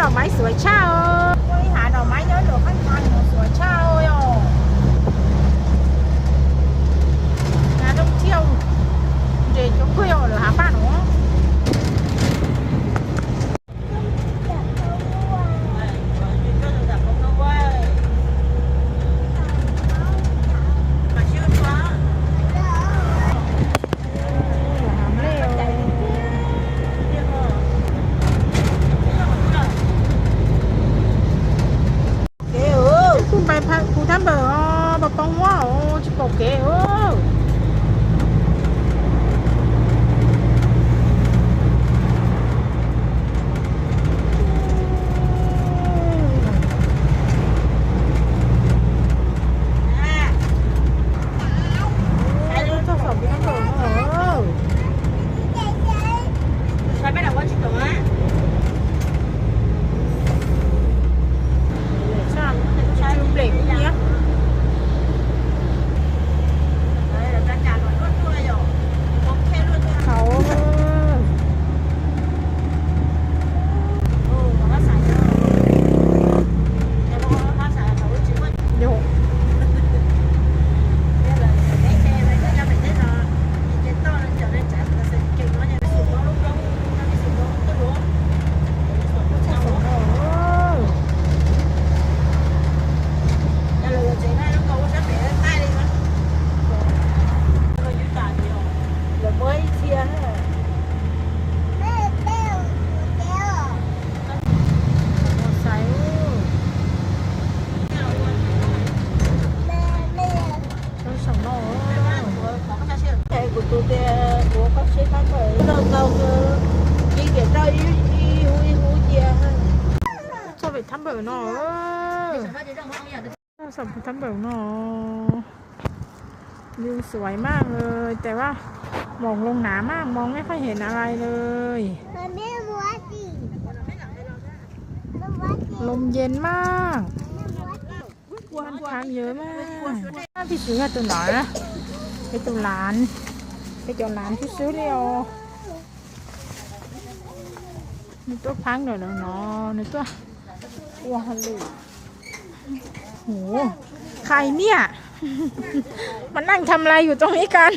ดอกไม้สวยเช่าเอ้ยหาดอกไม้เยอะหลวข้างทางสวยเช่าโยงานท่องเที่ยวเด็กก็คุยเอาหรือหาบ้านหนู หามเร็วเก๋เออคุณไปพักคุณทำเบอร์อ๋อบะปอง ว่าโอ้ชิบบอกเก๋เออไอ้ลูกทดสอบคุณทำเบอร์เออ sao sai luôn liền cái gì á khẩu vô Ồ. Là mới chia hết Một sấy Tôi sống nó Thầy của tôi thì của các sĩ các người Đâu đâu Chỉ cái đó ý ý hú ý hú chia hết Sao phải thăm bờ nó Sao phải thăm bờ nó วิวสวยมากเลย แต่ว่าหมองลงหนามากมองไม่ค่อยเห็นอะไรเลยลมเย็นมากบ้านพักเยอะมากพี่ซื้อตัวหน่อยนะไปตัวหลานไปตัวหลานที่ซื้อเรียวนี่ตัวพังหน่อยเนาะนี่ตัว ว้าวเลยโหใครเนี่ย มานั่งทำอะไรอยู่ตรงนี้กัน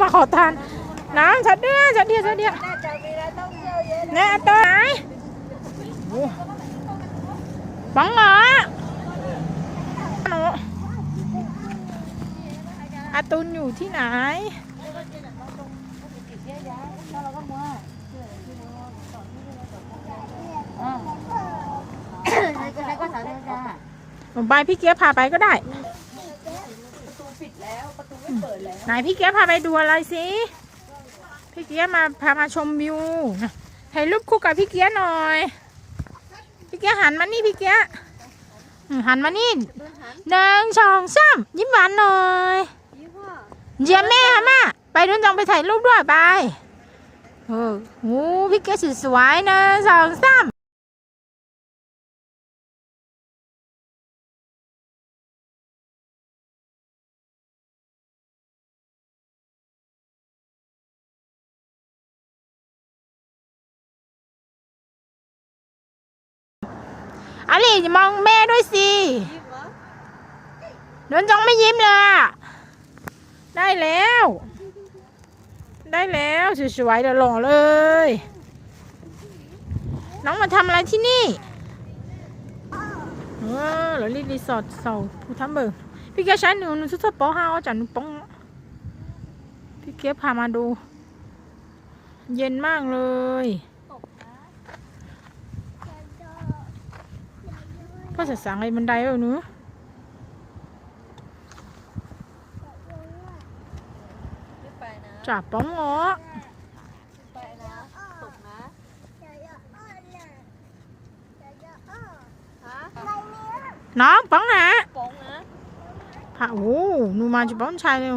มาขอทาน น้ำชัดเดียวชัดเดียวชัดเดียว Nè chào vì là tông kêu vậy แน่ตัวไหนโอ้ปังเหรอหนูอาตุนอยู่ที่ไหน ผมไปพี่เกียร์พาไปก็ได้ไหนพี่เกียร์พาไปดูอะไรสิพี่เกียร์มาพามาชมวิวนะถ่ายรูปคู่กับพี่เกียร์หน่อย พี่เกียร์หันมานี่พี่เกียร์อืมหันมานี่หนึ่งสองสามยิ้มหวานหน่อยเยี่ยมแม่ฮะมาไปนุ่นจองไปถ่ายรูปด้วยไปเออโอ้พี่เกียร์สวยๆหนึ่งสองสาม อาลีมองแม่ด้วยสินุ่นจองไม่ยิ้มเลยอะได้แล้ว ได้แล้วสวยๆเดี๋ยวหล่อเลย น้องมาทำอะไรที่นี่เออเรารีรีสอร์ทเสาผู้ทำเบอร์พี่เกียร์ใช้หนูหนูชุดสปอห้าเอจากหนูป้องพี่เกียร์พามาดู เย็นมากเลย พ่อจะสั่งไอ้บันไดแบบนู้จ่าป้องอ๋อน้องป้องนะ Bụng hả? พาโอ้หนูมาจะป้องชายเร็ว